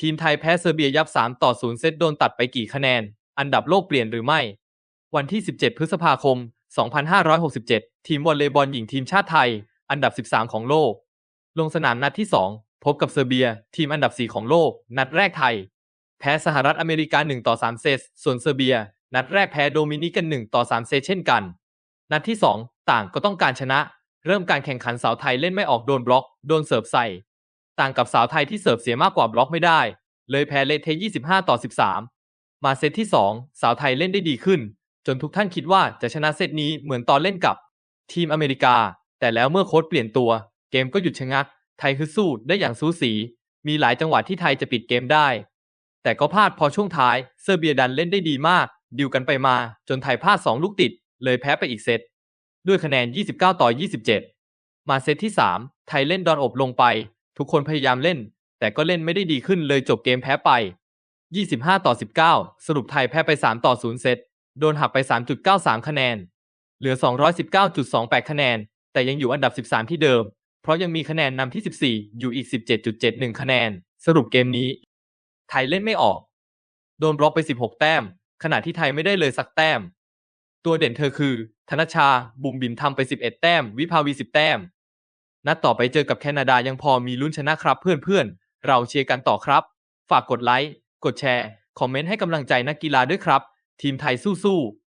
ทีมไทยแพ้เซอร์เบียยับ 3 ต่อ 0 เซตโดนตัดไปกี่คะแนน อันดับโลกเปลี่ยนหรือไม่ วันที่ 17 พฤษภาคม 2567 ทีมวอลเลย์บอลหญิงทีมชาติไทย อันดับ 13 ของโลก ลงสนามนัดที่ 2 พบกับเซอร์เบีย ทีมอันดับ 4 ของโลก นัดแรกไทย แพ้สหรัฐอเมริกา 1 ต่อ 3 เซต ส่วนเซอร์เบีย นัดแรกแพ้โดมินิกัน 1 ต่อ 3 เซตเช่นกัน นัดที่ 2 ต่างก็ต้องการชนะ เริ่มการแข่งขันสาวไทยเล่นไม่ออกโดนบล็อก โดนเสิร์ฟใส่ ต่างกับสาวไทยที่เสิร์ฟเสียมากกว่าบล็อกไม่ได้ เลยแพ้เละเทะ25 ต่อ 13 มาเซตที่ 2 สาวไทยเล่นได้ดีขึ้น จนทุกท่านคิดว่าจะชนะเซตนี้เหมือนตอนเล่นกับทีมอเมริกา แต่แล้วเมื่อโค้ชเปลี่ยนตัว เกมก็หยุดชะงัก ไทยคือสู้ได้อย่างสูสี มีหลายจังหวะที่ไทยจะปิดเกมได้ แต่ก็พลาดพอช่วงท้ายเซอร์เบียดันเล่นได้ดีมาก ดิวกันไปมา จนไทยพลาด 2 ลูกติด เลยแพ้ไปอีกเซตด้วยคะแนน 29 ต่อ 27 มาเซตที่ 3 ไทยเล่นดอนอบลงไป ทุกคนพยายามเล่น แต่ก็เล่นไม่ได้ดีขึ้นเลยจบเกมแพ้ไป 25 ต่อ 19 สรุปไทยแพ้ไป 3 ต่อ 0 เซต โดนหักไป 3.93 คะแนน เหลือ 219.28 คะแนน แต่ยังอยู่อันดับ 13 ที่เดิม เพราะยังมีคะแนนนำที่ 14 อยู่อีก 17.71 คะแนน สรุปเกมนี้ ไทยเล่นไม่ออก โดนบล็อกไป 16 แต้ม ขณะที่ไทยไม่ได้เลยสักแต้ม ตัวเด่นเธอคือ ธนชา บุ๋มบิมทำไป 11 แต้ม วิภาวี 10 แต้ม นัดต่อไปเจอกับแคนาดายังพอมีลุ้นชนะครับเพื่อนๆ เราเชียร์กันต่อครับ ฝากกดไลค์ กดแชร์ คอมเมนต์ให้กำลังใจนักกีฬาด้วยครับ ทีมไทยสู้ๆ